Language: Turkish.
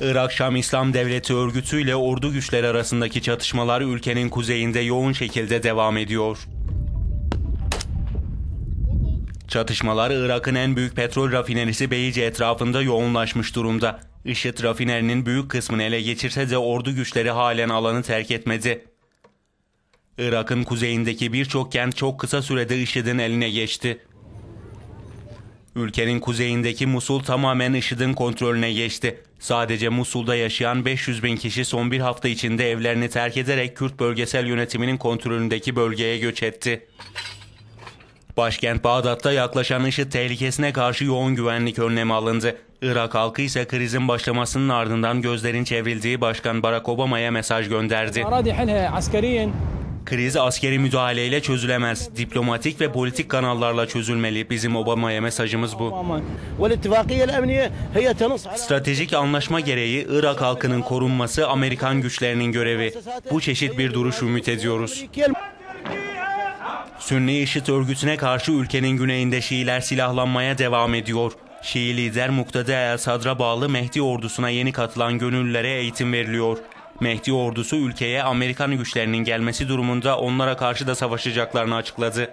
Irak Şam İslam Devleti örgütü ile ordu güçleri arasındaki çatışmalar ülkenin kuzeyinde yoğun şekilde devam ediyor. Çatışmalar Irak'ın en büyük petrol rafinerisi Beyce etrafında yoğunlaşmış durumda. IŞİD rafinerinin büyük kısmını ele geçirse de ordu güçleri halen alanı terk etmedi. Irak'ın kuzeyindeki birçok kent çok kısa sürede IŞİD'in eline geçti. Ülkenin kuzeyindeki Musul tamamen IŞİD'in kontrolüne geçti. Sadece Musul'da yaşayan 500 bin kişi son bir hafta içinde evlerini terk ederek Kürt bölgesel yönetiminin kontrolündeki bölgeye göç etti. Başkent Bağdat'ta yaklaşan IŞİD tehlikesine karşı yoğun güvenlik önlemi alındı. Irak halkı ise krizin başlamasının ardından gözlerin çevrildiği Başkan Barack Obama'ya mesaj gönderdi. Kriz askeri müdahaleyle çözülemez. Diplomatik ve politik kanallarla çözülmeli. Bizim Obama'ya mesajımız bu. Stratejik anlaşma gereği Irak halkının korunması Amerikan güçlerinin görevi. Bu çeşit bir duruş ümit ediyoruz. Sünni IŞİD örgütüne karşı ülkenin güneyinde Şiiler silahlanmaya devam ediyor. Şii lider Muktade El Sadr'a bağlı Mehdi ordusuna yeni katılan gönüllülere eğitim veriliyor. Mehdi ordusu ülkeye Amerikan güçlerinin gelmesi durumunda onlara karşı da savaşacaklarını açıkladı.